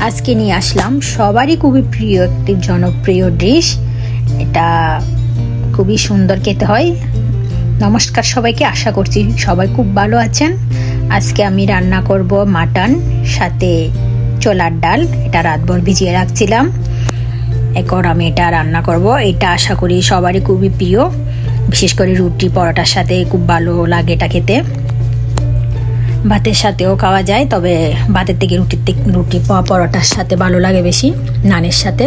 আজকে নিয়ে আসলাম সবারই খুবই প্রিয় একটি জনপ্রিয় ডিশ এটা খুবই সুন্দর খেতে হয়। নমস্কার সবাইকে, আশা করছি সবাই খুব ভালো আছেন। আজকে আমি রান্না করব মাটন, সাথে ছোলার ডাল। এটা রাতভর ভিজিয়ে রাখছিলাম। এখন আমি এটা রান্না করব। এটা আশা করি সবারই খুবই প্রিয়। বিশেষ করে রুটি, পরোটার সাথে খুব ভালো লাগে এটা খেতে। ভাতের সাথেও খাওয়া যায়, তবে ভাতের থেকে রুটির থেকে রুটি পরোটার সাথে ভালো লাগে বেশি, নানের সাথে।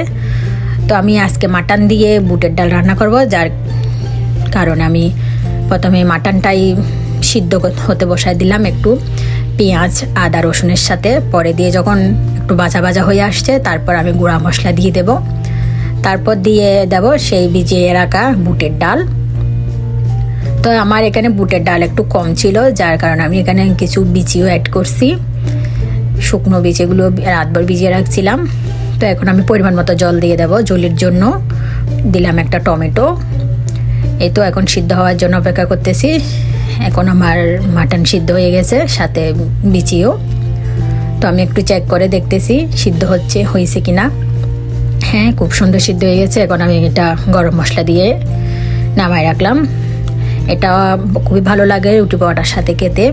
তো আমি আজকে মাটন দিয়ে বুটের ডাল রান্না করব, যার কারণে আমি প্রথমে মাটনটাই সিদ্ধ হতে বসায় দিলাম একটু পেঁয়াজ, আদা, রসুনের সাথে। পরে দিয়ে যখন একটু বাজা ভাজা হয়ে আসছে, তারপর আমি গুঁড়া মশলা দিয়ে দেব। তারপর দিয়ে দেব সেই ভিজিয়ে রাখা বুটের ডাল। তো আমার এখানে বুটের ডাল একটু কম ছিল, যার কারণে আমি এখানে কিছু বিচিও অ্যাড করছি। শুকনো বীজেগুলো রাতভর ভিজিয়ে রাখছিলাম। তো এখন আমি পরিমাণ মতো জল দিয়ে দেবো জলের জন্য। দিলাম একটা টমেটো। এই তো এখন সিদ্ধ হওয়ার জন্য অপেক্ষা করতেছি। এখন আমার মাটন সিদ্ধ হয়ে গেছে, সাথে বিচিও। তো আমি একটু চেক করে দেখতেছি সিদ্ধ হচ্ছে, হয়েছে কি না হ্যাঁ খুব সুন্দর সিদ্ধ হয়ে গেছে। এখন আমি এটা গরম মশলা দিয়ে নামায় রাখলাম। এটা খুবই ভালো লাগে রুটি পরোটার সাথে খেতে।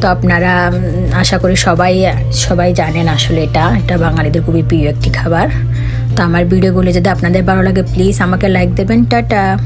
তো আপনারা আশা করি সবাই সবাই জানেন আসলে এটা। এটা বাঙালিদের খুবই প্রিয় একটি খাবার। তো আমার ভিডিওগুলো যদি আপনাদের ভালো লাগে প্লিজ আমাকে লাইক দেবেন। টাটা।